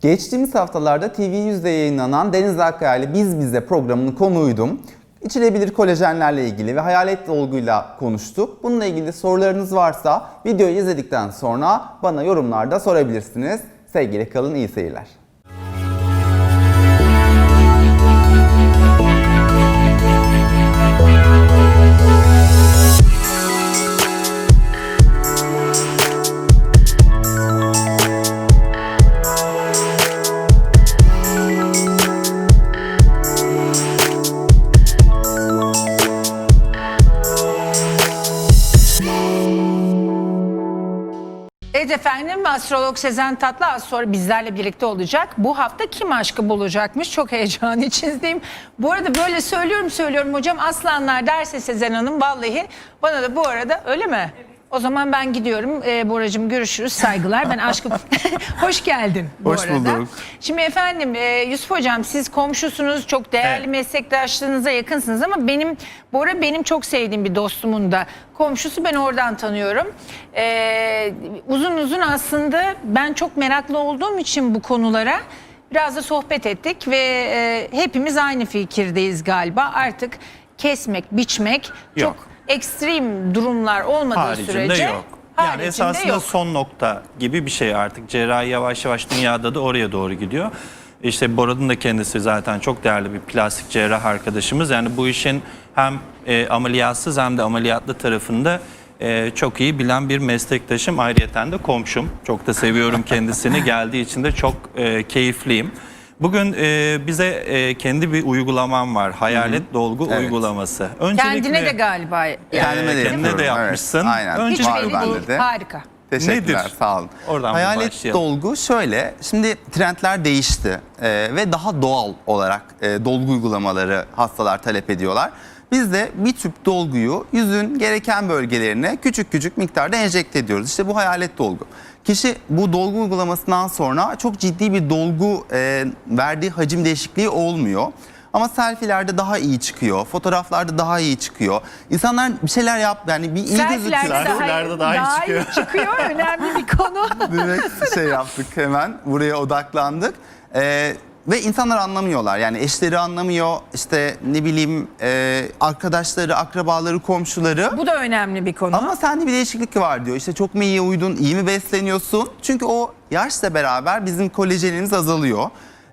Geçtiğimiz haftalarda TV100'de yayınlanan Deniz Akkaya ile Biz Bize programının konuğuydum. İçilebilir kolajenlerle ilgili ve hayalet dolguyla konuştuk. Bununla ilgili sorularınız varsa videoyu izledikten sonra bana yorumlarda sorabilirsiniz. Sevgili kalın, iyi seyirler. Evet efendim astrolog Sezen Tatlı az sonra bizlerle birlikte olacak. Bu hafta kim aşkı bulacakmış? Çok heyecan içindeyim. Bu arada böyle söylüyorum söylüyorum hocam aslanlar derse Sezen Hanım vallahi bana da bu arada öyle mi? O zaman ben gidiyorum. Ee, Boracığım görüşürüz. Saygılar. Ben aşkı... Hoş geldin bu Hoş arada. bulduk. Şimdi efendim e, Yusuf Hocam siz komşusunuz. Çok değerli Evet. meslektaşlığınıza yakınsınız ama benim Bora benim çok sevdiğim bir dostumun da komşusu. Ben oradan tanıyorum. Ee, uzun uzun aslında ben çok meraklı olduğum için bu konulara biraz da sohbet ettik ve e, hepimiz aynı fikirdeyiz galiba. Artık kesmek, biçmek çok Yok. Ekstrem durumlar olmadığı haricinde sürece yok. Yani haricinde esasında yok. son nokta gibi bir şey artık. Cerrahi yavaş yavaş dünyada da oraya doğru gidiyor. İşte Borad'ın da kendisi zaten çok değerli bir plastik cerrah arkadaşımız. Yani bu işin hem e, ameliyatsız hem de ameliyatlı tarafında e, çok iyi bilen bir meslektaşım. Ayrıyeten de komşum. Çok da seviyorum kendisini. Geldiği için de çok e, keyifliyim. Bugün e, bize e, kendi bir uygulamam var. Hayalet dolgu Evet. uygulaması. Kendine de galiba. yani. Kendime de kendine de yapıyorum, evet. yapmışsın. Aynen. Önce Hiç Var belli bende değil. de. Harika. Teşekkürler, Nedir? sağ olun. Oradan bir Hayalet başlayalım. dolgu şöyle, şimdi trendler değişti Ee, ve daha doğal olarak e, dolgu uygulamaları hastalar talep ediyorlar. Biz de bir tüp dolguyu yüzün gereken bölgelerine küçük küçük miktarda enjekte ediyoruz. İşte bu hayalet dolgu. Kişi bu dolgu uygulamasından sonra çok ciddi bir dolgu e, verdiği hacim değişikliği olmuyor. Ama selfielerde daha iyi çıkıyor, fotoğraflarda daha iyi çıkıyor. İnsanlar bir şeyler yap, yani bir iyi Selfie'lerde gözüküyor. Selfielerde daha iyi çıkıyor. çıkıyor. Önemli bir konu. Direkt şey yaptık hemen buraya odaklandık. Ee, ve insanlar anlamıyorlar yani eşleri anlamıyor işte ne bileyim e, arkadaşları, akrabaları, komşuları. Bu da önemli bir konu. Ama sende bir değişiklik var diyor. İşte çok mu iyi uydun, iyi mi besleniyorsun? Çünkü o yaşla beraber bizim kolajenimiz azalıyor.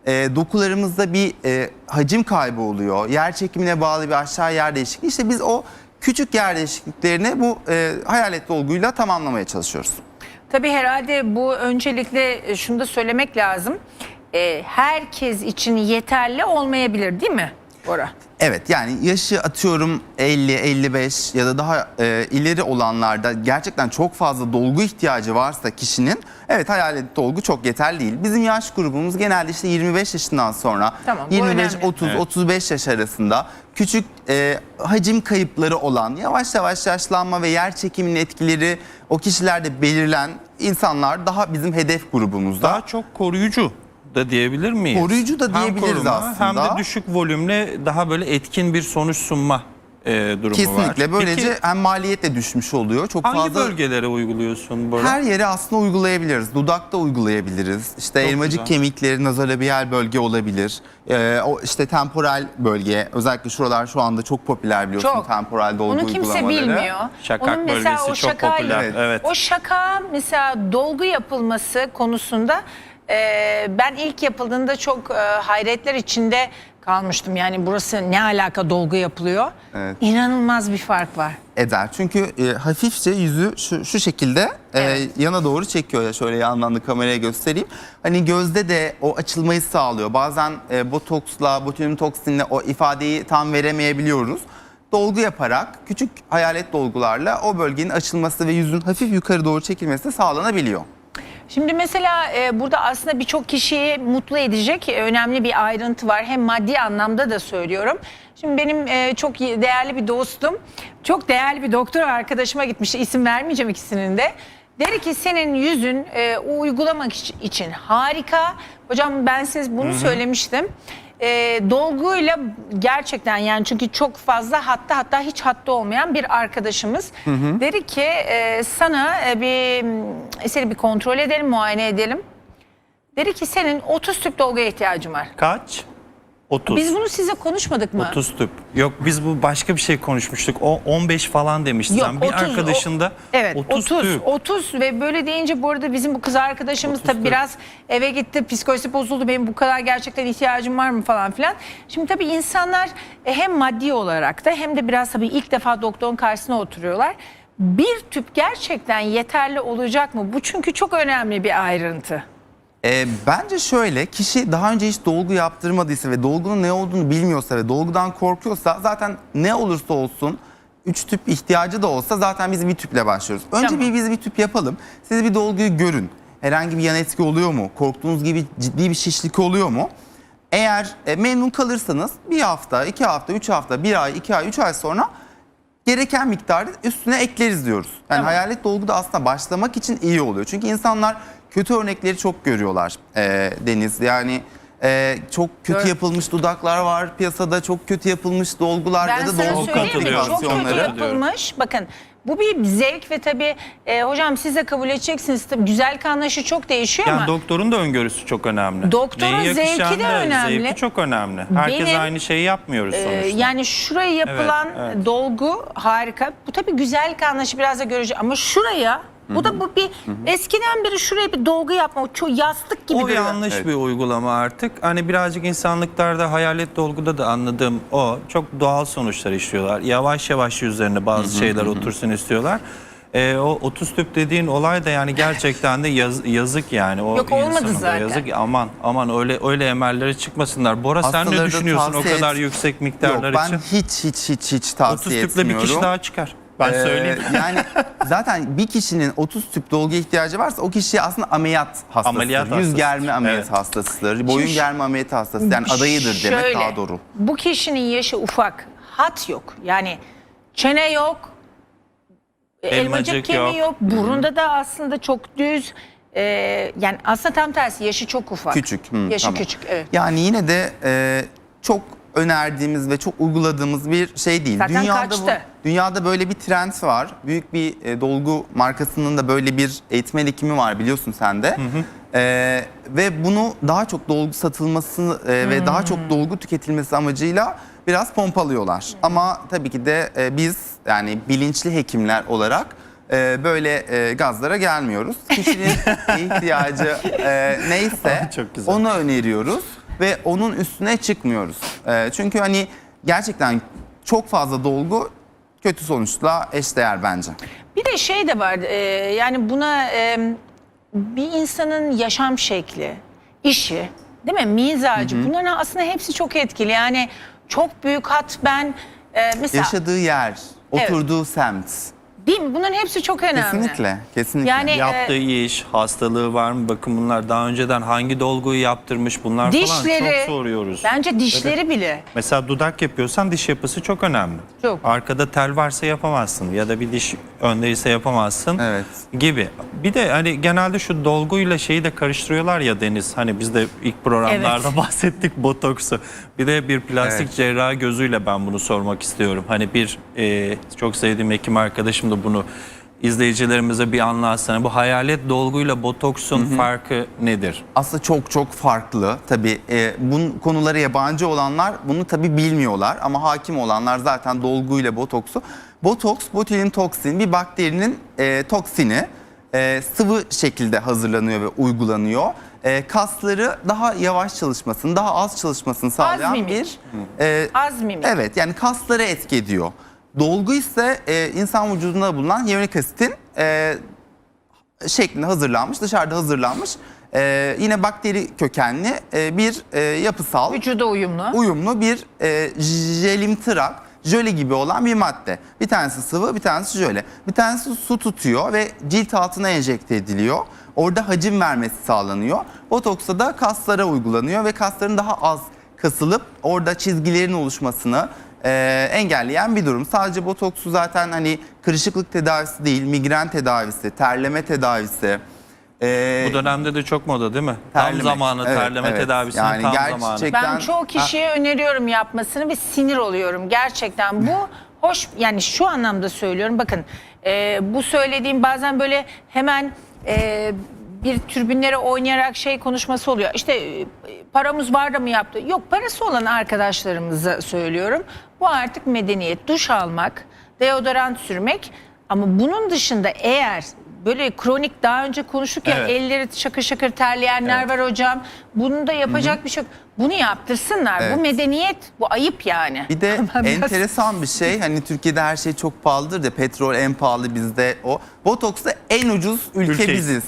Ee, dokularımızda bir e, hacim kaybı oluyor. Yer çekimine bağlı bir aşağı yer değişikliği. İşte biz o küçük yer değişikliklerini bu e, hayalet dolguyla tamamlamaya çalışıyoruz. Tabii herhalde bu öncelikle e, şunu da söylemek lazım. Ee, herkes için yeterli olmayabilir değil mi Bora? Evet yani yaşı atıyorum 50, 55 ya da daha e, ileri olanlarda gerçekten çok fazla dolgu ihtiyacı varsa kişinin evet hayalet dolgu çok yeterli değil. Bizim yaş grubumuz genelde işte 25 yaşından sonra Tamam, bu 25, önemli. 30, Evet. 35 yaş arasında küçük e, hacim kayıpları olan yavaş yavaş yaşlanma ve yer çekiminin etkileri o kişilerde belirlen insanlar daha bizim hedef grubumuzda. Daha çok koruyucu da diyebilir miyiz? Koruyucu da Hem diyebiliriz koruma, aslında. Hem de düşük volümle daha böyle etkin bir sonuç sunma e, durumu var. Kesinlikle böylece Peki, hem maliyet de düşmüş oluyor. Çok hangi fazla bölgelere uyguluyorsun Bora? Her yere aslında uygulayabiliriz. Dudakta uygulayabiliriz. İşte Çok elmacık güzel. kemikleri, nazolabiyal bölge olabilir. Ee, o işte temporal bölge. Özellikle şuralar şu anda çok popüler biliyorsun Çok. temporal dolgu Onu kimse uygulamaları. bilmiyor. Şakak Onun bölgesi o çok popüler. Evet. Evet. O şaka mesela dolgu yapılması konusunda e, ben ilk yapıldığında çok e, hayretler içinde kalmıştım. Yani burası ne alaka dolgu yapılıyor? Evet. İnanılmaz bir fark var. Eder. Çünkü e, hafifçe yüzü şu, şu şekilde e, Evet. yana doğru çekiyor ya şöyle yandan da kameraya göstereyim. Hani gözde de o açılmayı sağlıyor. Bazen e, botoksla, botulinum toksinle o ifadeyi tam veremeyebiliyoruz. Dolgu yaparak küçük hayalet dolgularla o bölgenin açılması ve yüzün hafif yukarı doğru çekilmesi de sağlanabiliyor. Şimdi mesela e, burada aslında birçok kişiyi mutlu edecek e, önemli bir ayrıntı var. Hem maddi anlamda da söylüyorum. Şimdi benim e, çok değerli bir dostum, çok değerli bir doktor arkadaşıma gitmişti. İsim vermeyeceğim ikisinin de. Dedi ki senin yüzün e, uygulamak iç- için harika. Hocam ben size bunu söylemiştim. E, dolguyla gerçekten yani çünkü çok fazla hatta hatta hiç hatta olmayan bir arkadaşımız dedi ki e, sana e, bir m, seni bir kontrol edelim muayene edelim Dedi ki senin 30 tüp dolguya ihtiyacın var. Kaç? 30. Biz bunu size konuşmadık mı? 30 tüp. Yok biz bu başka bir şey konuşmuştuk. O 15 falan demiştin Yok, sen. Bir 30, arkadaşında o- evet 30, 30 tüp. 30 ve böyle deyince bu arada bizim bu kız arkadaşımız 30 tabii tüp. biraz eve gitti psikolojisi bozuldu benim bu kadar gerçekten ihtiyacım var mı falan filan. Şimdi tabii insanlar e, hem maddi olarak da hem de biraz tabii ilk defa doktorun karşısına oturuyorlar. Bir tüp gerçekten yeterli olacak mı? Bu çünkü çok önemli bir ayrıntı. E, bence şöyle kişi daha önce hiç dolgu yaptırmadıysa ve dolgunun ne olduğunu bilmiyorsa ve dolgudan korkuyorsa zaten ne olursa olsun 3 tüp ihtiyacı da olsa zaten biz bir tüple başlıyoruz. Önce Tamam. bir biz bir tüp yapalım. Siz bir dolguyu görün. Herhangi bir yan etki oluyor mu? Korktuğunuz gibi ciddi bir şişlik oluyor mu? Eğer e, memnun kalırsanız bir hafta, iki hafta, üç hafta, bir ay, iki ay, üç ay sonra gereken miktarda üstüne ekleriz diyoruz. Yani Tamam. hayalet dolgu da aslında başlamak için iyi oluyor. Çünkü insanlar kötü örnekleri çok görüyorlar e, Deniz. Yani e, çok kötü Doğru. yapılmış dudaklar var piyasada, çok kötü yapılmış dolgular Ben ya da sana dolgu söyleyeyim mi? katılıyorum. Çok kötü komplikasyonları. yapılmış. Bakın bu bir zevk ve tabii e, hocam siz de kabul edeceksiniz. Tabii güzellik anlayışı çok değişiyor Yani ama doktorun da öngörüsü çok önemli. Doktorun Neyi zevki de önemli. Zevki çok önemli. Herkes Benim, aynı şeyi yapmıyoruz e, sonuçta. yani şuraya yapılan evet. dolgu harika. Bu tabii güzellik anlayışı biraz da görece ama şuraya bu da bu bir eskiden beri şuraya bir dolgu yapma. O çok yastık gibi o duruyor. yanlış Evet. bir uygulama artık. Hani birazcık insanlıklarda hayalet dolguda da anladığım o. Çok doğal sonuçlar işliyorlar. Yavaş yavaş yüzlerine bazı şeyler otursun istiyorlar. Ee, o 30 tüp dediğin olay da yani gerçekten de yaz- yazık yani. O Yok, olmadı da zaten. Yazık aman aman öyle öyle emellere çıkmasınlar. Bora sen Hastaları ne da düşünüyorsun o tavsiye kadar et- yüksek Yok miktarlar ben için? hiç hiç hiç hiç 30 tavsiye tüple bir etmiyorum. kişi daha çıkar. Ben Ee, söyleyeyim. yani zaten bir kişinin 30 tüp dolgu ihtiyacı varsa o kişi aslında ameliyat hastasıdır. Ameliyat Yüz hastası. germe ameliyat Evet. hastasıdır. Boyun germe ameliyat hastası. Yani adayıdır demek Şöyle, daha doğru. Bu kişinin yaşı ufak. Hat yok. Yani çene yok. Elmacık, Elmacık kemiği yok. yok. Burunda da aslında çok düz. Ee, yani aslında tam tersi yaşı çok ufak. Küçük. hı, Yaşı tamam. küçük evet. Yani yine de e, çok önerdiğimiz ve çok uyguladığımız bir şey değil. Zaten dünyada kaçtı. Dünyada böyle bir trend var. Büyük bir e, dolgu markasının da böyle bir eğitmen hekimi var biliyorsun sen de. E, ve bunu daha çok dolgu satılması e, ve daha çok dolgu tüketilmesi amacıyla biraz pompalıyorlar. Ama tabii ki de e, biz yani bilinçli hekimler olarak e, böyle e, gazlara gelmiyoruz. Kişinin ihtiyacı e, neyse Çok güzel. onu öneriyoruz ve onun üstüne çıkmıyoruz. E, çünkü hani gerçekten çok fazla dolgu kötü sonuçla eşdeğer bence. Bir de şey de var. e, yani buna e, bir insanın yaşam şekli, işi, değil mi? Mizacı. Bunların aslında hepsi çok etkili. Yani çok büyük hat ben e, mesela Yaşadığı yer, Evet. oturduğu semt. Değil mi? Bunların hepsi çok önemli. Kesinlikle, kesinlikle. Yani Yaptığı e, iş, hastalığı var mı? Bakın bunlar daha önceden hangi dolguyu yaptırmış bunlar falan dişleri çok soruyoruz. bence dişleri bile Mesela dudak yapıyorsan diş yapısı çok önemli. Çok. Arkada tel varsa yapamazsın ya da bir diş öndeyse yapamazsın Evet. gibi. Bir de hani genelde şu dolguyla şeyi de karıştırıyorlar ya Deniz. Hani biz de ilk programlarda Evet. bahsettik botoksu. Bir de bir plastik Evet. cerrah gözüyle ben bunu sormak istiyorum. Hani bir e, çok sevdiğim hekim arkadaşım da bunu izleyicilerimize bir anlatsana. Bu hayalet dolguyla botoksun farkı nedir? Aslında çok çok farklı. Tabii e, bu konulara yabancı olanlar bunu tabii bilmiyorlar ama hakim olanlar zaten dolguyla botoksu. Botoks, botulin toksin bir bakterinin e, toksini e, sıvı şekilde hazırlanıyor ve uygulanıyor. E, kasları daha yavaş çalışmasını, daha az çalışmasını sağlayan mimik. bir e, az mimik. Evet yani kaslara etki ediyor. Dolgu ise e, insan vücudunda bulunan hyaluronik asitin e, şeklinde hazırlanmış, dışarıda hazırlanmış e, yine bakteri kökenli e, bir e, yapısal Vücuda uyumlu. uyumlu bir e, jelimtırak, jöle gibi olan bir madde. Bir tanesi sıvı, bir tanesi jöle. Bir tanesi su tutuyor ve cilt altına enjekte ediliyor. Orada hacim vermesi sağlanıyor. Botoksa da kaslara uygulanıyor ve kasların daha az kasılıp orada çizgilerin oluşmasını e, engelleyen bir durum. Sadece botoksu zaten hani kırışıklık tedavisi değil, migren tedavisi, terleme tedavisi. e, Bu dönemde de çok moda değil mi? Tam zamanı Evet, terleme evet. tedavisinin Yani tam zamanı. Ben çoğu kişiye öneriyorum yapmasını ve sinir oluyorum. Gerçekten bu hoş yani şu anlamda söylüyorum. Bakın e, bu söylediğim bazen böyle hemen e, bir türbinlere oynayarak şey konuşması oluyor. İşte e, paramız var da mı yaptı? Yok parası olan arkadaşlarımıza söylüyorum. Bu artık medeniyet. Duş almak, deodorant sürmek ama bunun dışında eğer böyle kronik daha önce konuştuk ya Evet. elleri şakır şakır terleyenler Evet. var hocam. Bunu da yapacak bir şey yok. Bunu yaptırsınlar. Evet. Bu medeniyet, bu ayıp yani. Bir de enteresan bir şey hani Türkiye'de her şey çok pahalıdır da petrol en pahalı bizde o. Botoks'ta en ucuz ülke Ülkeyiz. biziz.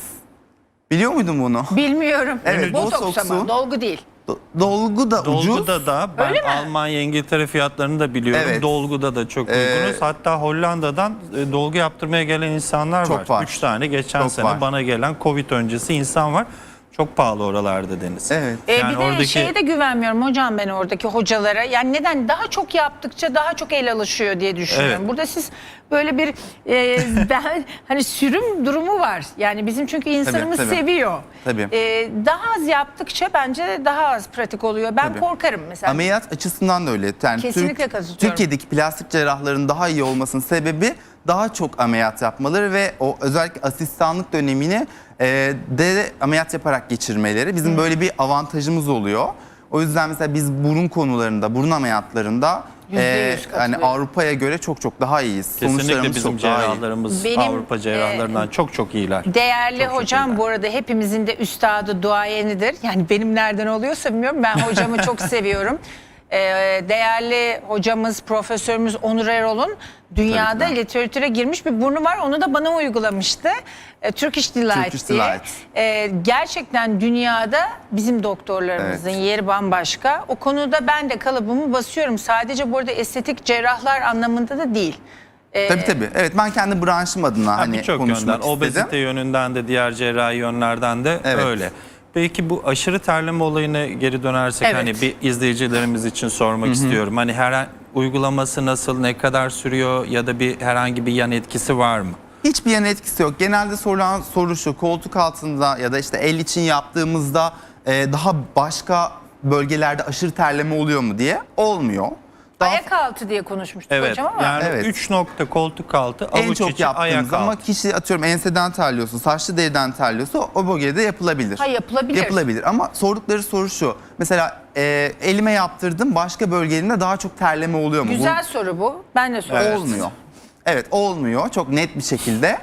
Biliyor muydun bunu? Bilmiyorum. Evet, Botoks ama botoksu- dolgu değil. Do- Dolgu da ucuz. Dolguda da ben Öyle mi? Almanya, İngiltere fiyatlarını da biliyorum. Evet. Dolguda da çok Ee, uygunuz. Hatta Hollanda'dan e, dolgu yaptırmaya gelen insanlar Çok var. Üç tane geçen Çok sene var. bana gelen Covid öncesi insan var. Çok pahalı oralarda Deniz. Evet. Ee, Yani bir de oradaki- şeye de güvenmiyorum hocam ben oradaki hocalara. Yani neden daha çok yaptıkça daha çok el alışıyor diye düşünüyorum. Evet. Burada siz böyle bir e, ben, hani sürüm durumu var. Yani bizim çünkü insanımız tabii. seviyor. Tabii. Ee, daha az yaptıkça bence daha az pratik oluyor. Ben Tabii. korkarım mesela. Ameliyat açısından da öyle. Yani Kesinlikle katılıyorum. Türkiye'deki plastik cerrahların daha iyi olmasının sebebi daha çok ameliyat yapmaları ve o özellikle asistanlık dönemini e, de ameliyat yaparak geçirmeleri. Bizim böyle bir avantajımız oluyor. O yüzden mesela biz burun konularında, burun ameliyatlarında Yüzde e, yüz hani katılıyorum. Avrupa'ya göre çok çok daha iyiyiz. Kesinlikle Sonuçlarımız bizim çok daha iyi. cerrahlarımız Benim, Avrupa cerrahlarından çok çok iyiler. Değerli Çok çok hocam iyiler. bu arada hepimizin de üstadı duayenidir. Yani benim nereden oluyorsa bilmiyorum. Ben hocamı çok seviyorum. Ee, değerli hocamız, profesörümüz Onur Erol'un dünyada Tabii literatüre girmiş bir burnu var. Onu da bana uygulamıştı. Ee, Turkish Delight Turkish diye. Delight. Ee, gerçekten dünyada bizim doktorlarımızın Evet. yeri bambaşka. O konuda ben de kalıbımı basıyorum. Sadece burada estetik cerrahlar anlamında da değil. Ee, Tabii tabii. Evet ben kendi branşım adına Ha, hani konuşmak yönden, istedim. obezite yönünden de diğer cerrahi yönlerden de Evet. öyle. Peki bu aşırı terleme olayına geri dönersek Evet. hani bir izleyicilerimiz için sormak istiyorum. Hani her uygulaması nasıl, ne kadar sürüyor ya da bir herhangi bir yan etkisi var mı? Hiçbir yan etkisi yok. Genelde sorulan soru şu koltuk altında ya da işte el için yaptığımızda e, daha başka bölgelerde aşırı terleme oluyor mu diye olmuyor. Ayak altı diye konuşmuştuk Evet. hocam ama. Yani Evet. 3 nokta koltuk altı, en avuç çok içi, ayak yaptığımız ama altı. kişi atıyorum enseden terliyorsa, saçlı deriden terliyorsa o bölgede yapılabilir. Ha, yapılabilir. Yapılabilir ama sordukları soru şu. Mesela e, elime yaptırdım başka bölgelerinde daha çok terleme oluyor mu? Bu- Güzel soru bu. Ben de soruyorum. olmuyor. Evet olmuyor çok net bir şekilde. Yani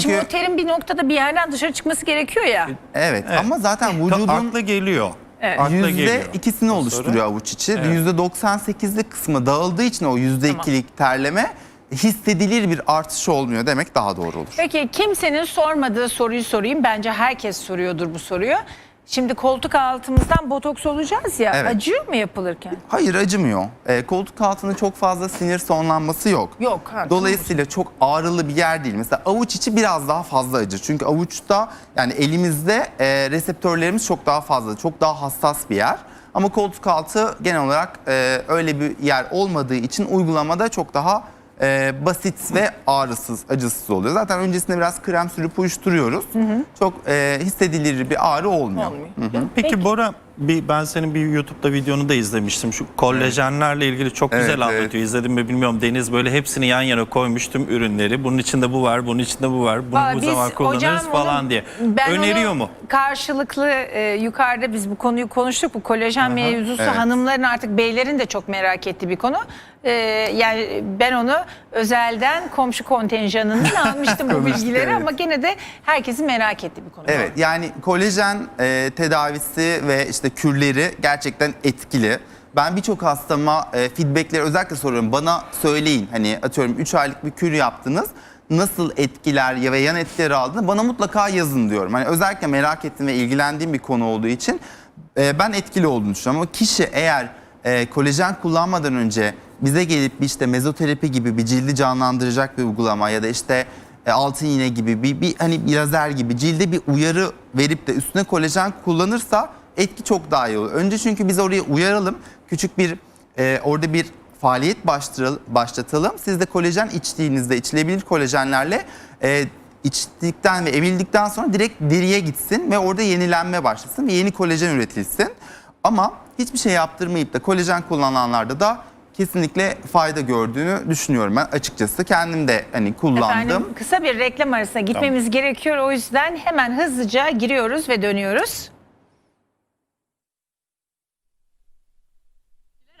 Çünkü şimdi o terin bir noktada bir yerden dışarı çıkması gerekiyor ya. evet, Evet. ama zaten vücudun Akla geliyor. Evet. Akla Yüzde ikisini O oluşturuyor avuç içi. Evet. Yüzde 98'lik kısmı dağıldığı için o yüzde ikilik terleme hissedilir bir artış olmuyor demek daha doğru olur. Peki kimsenin sormadığı soruyu sorayım. Bence herkes soruyordur bu soruyu. Şimdi koltuk altımızdan botoks olacağız ya. Evet. Acıyor mu yapılırken? Hayır acımıyor. Ee, koltuk altında çok fazla sinir sonlanması yok. Yok, ha, Dolayısıyla çok ağrılı bir yer değil. Mesela avuç içi biraz daha fazla acı. Çünkü avuçta yani elimizde e, reseptörlerimiz çok daha fazla. Çok daha hassas bir yer. Ama koltuk altı genel olarak e, öyle bir yer olmadığı için uygulamada çok daha e, basit ve ağrısız, acısız oluyor. Zaten öncesinde biraz krem sürüp uyuşturuyoruz. Çok e, hissedilir bir ağrı olmuyor. Olmuyor. Peki, Bora bir ben senin bir YouTube'da videonu da izlemiştim. Şu kollajenlerle ilgili çok Evet, güzel evet. anlatıyor. İzledim mi bilmiyorum. Deniz böyle hepsini yan yana koymuş tüm ürünleri. Bunun içinde bu var, bunun içinde bu var. Bunu Valla bu biz zaman kullanırız hocam falan onu- diye. ben Öneriyor onu mu? Karşılıklı e, yukarıda biz bu konuyu konuştuk. Bu kolajen mevzusu evet. hanımların artık beylerin de çok merak ettiği bir konu. E, yani ben onu özelden komşu kontenjanından almıştım bu Konuştuk, bilgileri evet. ama gene de herkesin merak ettiği bir konu. Evet yani kolajen e, tedavisi ve işte kürleri gerçekten etkili. Ben birçok hastama e, feedbackleri özellikle soruyorum. Bana söyleyin hani atıyorum 3 aylık bir kür yaptınız. Nasıl etkiler ya ve yan etkileri aldığını bana mutlaka yazın diyorum. Hani özellikle merak ettiğim ve ilgilendiğim bir konu olduğu için e, ben etkili olduğunu düşünüyorum. Ama kişi eğer e, kolajen kullanmadan önce bize gelip işte mezoterapi gibi bir cildi canlandıracak bir uygulama ya da işte e, altın iğne gibi bir, bir hani bir lazer gibi cilde bir uyarı verip de üstüne kolajen kullanırsa etki çok daha iyi olur. Önce çünkü biz oraya uyaralım. Küçük bir e, orada bir faaliyet başlatal- başlatalım. Siz de kolajen içtiğinizde içilebilir kolajenlerle e, içtikten ve emildikten sonra direkt deriye gitsin ve orada yenilenme başlasın ve yeni kolajen üretilsin. Ama hiçbir şey yaptırmayıp da kolajen kullananlarda da kesinlikle fayda gördüğünü düşünüyorum ben açıkçası. Kendim de hani kullandım. Efendim kısa bir reklam arasına gitmemiz gerekiyor. O yüzden hemen hızlıca giriyoruz ve dönüyoruz.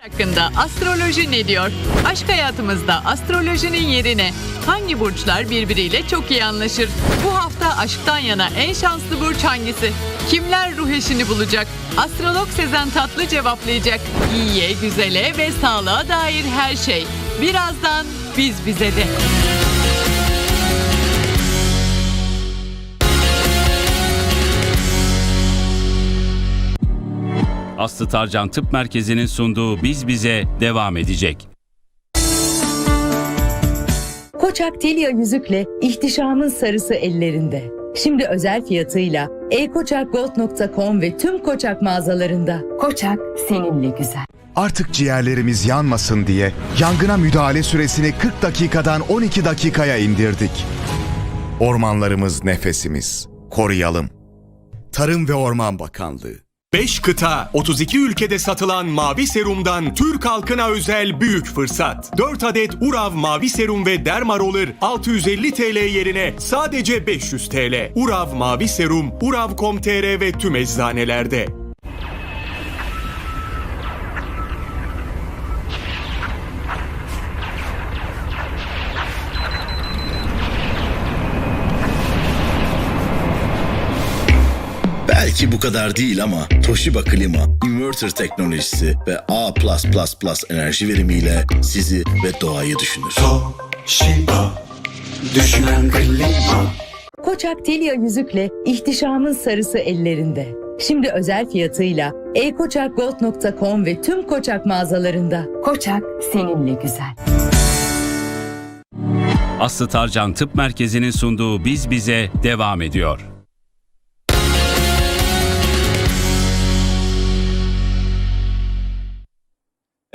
Hakkında astroloji ne diyor? Aşk hayatımızda astrolojinin yerine hangi burçlar birbiriyle çok iyi anlaşır? Bu hafta aşktan yana en şanslı burç hangisi? Kimler ruh eşini bulacak? Astrolog Sezen Tatlı cevaplayacak. İyiye, güzele ve sağlığa dair her şey. Birazdan biz bize de. Aslı Tarcan Tıp Merkezi'nin sunduğu Biz Bize devam edecek. Koçak Tilya yüzükle ihtişamın sarısı ellerinde. Şimdi özel fiyatıyla e-koçakgold.com ve tüm Koçak mağazalarında. Koçak seninle güzel. Artık ciğerlerimiz yanmasın diye yangına müdahale süresini 40 dakikadan 12 dakikaya indirdik. Ormanlarımız nefesimiz. Koruyalım. Tarım ve Orman Bakanlığı 5 kıta, 32 ülkede satılan mavi serumdan Türk halkına özel büyük fırsat. 4 adet Urav mavi serum ve derma roller 650 TL yerine sadece 500 TL. Urav mavi serum, urav.com.tr ve tüm eczanelerde. Belki bu kadar değil ama Toshiba Klima, inverter teknolojisi ve A++ enerji verimiyle sizi ve doğayı düşünür. Koçak Tilya yüzükle ihtişamın sarısı ellerinde. Şimdi özel fiyatıyla e-koçakgold.com ve tüm Koçak mağazalarında. Koçak seninle güzel. Aslı Tarcan Tıp Merkezi'nin sunduğu Biz Bize devam ediyor.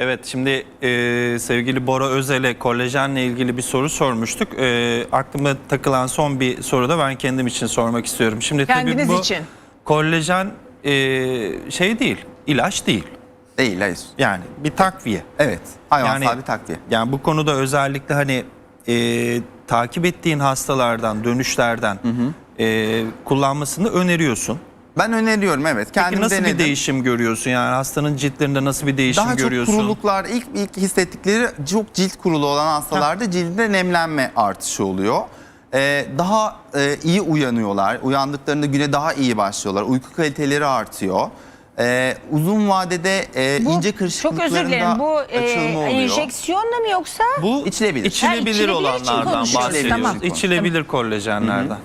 Evet şimdi e, sevgili Bora Özel'e kolajenle ilgili bir soru sormuştuk. E, aklıma takılan son bir soru da ben kendim için sormak istiyorum. Şimdi Kendiniz tabii bu için. kolajen e, şey değil, ilaç değil. Değil hayır. Yani bir takviye. Evet. Hayvansal Yani- bir takviye. Yani bu konuda özellikle hani e, takip ettiğin hastalardan, dönüşlerden e, kullanmasını öneriyorsun. Ben öneriyorum evet. Peki Kendim nasıl denedim. bir değişim görüyorsun? Yani hastanın ciltlerinde nasıl bir değişim Daha görüyorsun? çok kuruluklar ilk ilk hissettikleri çok cilt kurulu olan hastalarda cildinde nemlenme artışı oluyor. Ee, daha e, iyi uyanıyorlar. Uyandıklarında güne daha iyi başlıyorlar. Uyku kaliteleri artıyor. Ee, uzun vadede e, Bu, ince çok kırışıklıklarında özür dilerim. Bu e, açılma oluyor. enjeksiyonla mı yoksa? Bu İçilebilir. Ha, içilebilir içilebilir için olanlardan bahsediyoruz. tamam. İçilebilir kolajenlerden.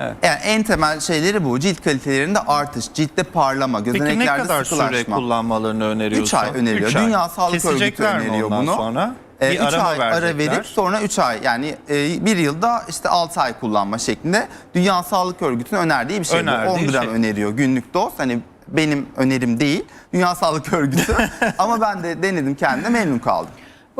Yani en temel şeyleri bu. Cilt kalitelerinde artış, ciltte parlama, Peki ne gözeneklerde kadar süre sıkılaşma. kullanmalarını öneriyorsun? 3 ay öneriliyor. Üç ay. Dünya Sağlık Örgütü Kesecekler mi öneriyor ondan bunu. sonra? Ee, bir üç arama ay ara verecekler. verip sonra 3 ay yani e, bir yılda işte 6 ay kullanma şeklinde Dünya Sağlık Örgütü'nün önerdiği bir şey Önerdiği bu. 10 gram şey. öneriyor günlük doz. Hani benim önerim değil. Dünya Sağlık Örgütü. Ama ben de denedim kendime memnun kaldım.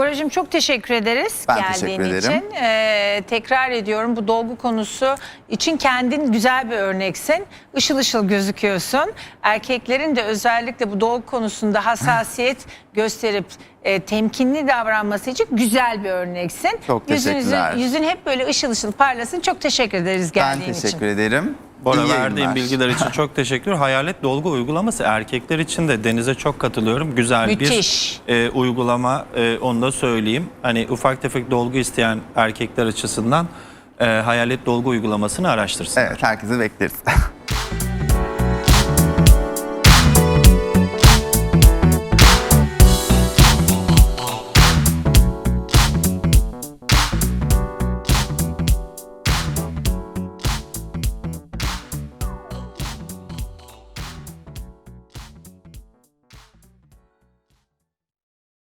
Boracığım çok teşekkür ederiz Ben geldiğin teşekkür ederim. için. Ee, tekrar ediyorum bu dolgu konusu için kendin güzel bir örneksin. Işıl ışıl gözüküyorsun. Erkeklerin de özellikle bu dolgu konusunda hassasiyet gösterip e, temkinli davranması için güzel bir örneksin. Çok teşekkürler. Yüzün, hep böyle ışıl ışıl parlasın. Çok teşekkür ederiz Ben geldiğin teşekkür için. ederim. Bora İyi verdiğin yayınlar. bilgiler için çok teşekkür. Hayalet dolgu uygulaması erkekler için de Deniz'e çok katılıyorum. Güzel Müthiş. bir e, uygulama e, onu da söyleyeyim. Hani ufak tefek dolgu isteyen erkekler açısından e, hayalet dolgu uygulamasını araştırsın. Evet herkese bekleriz.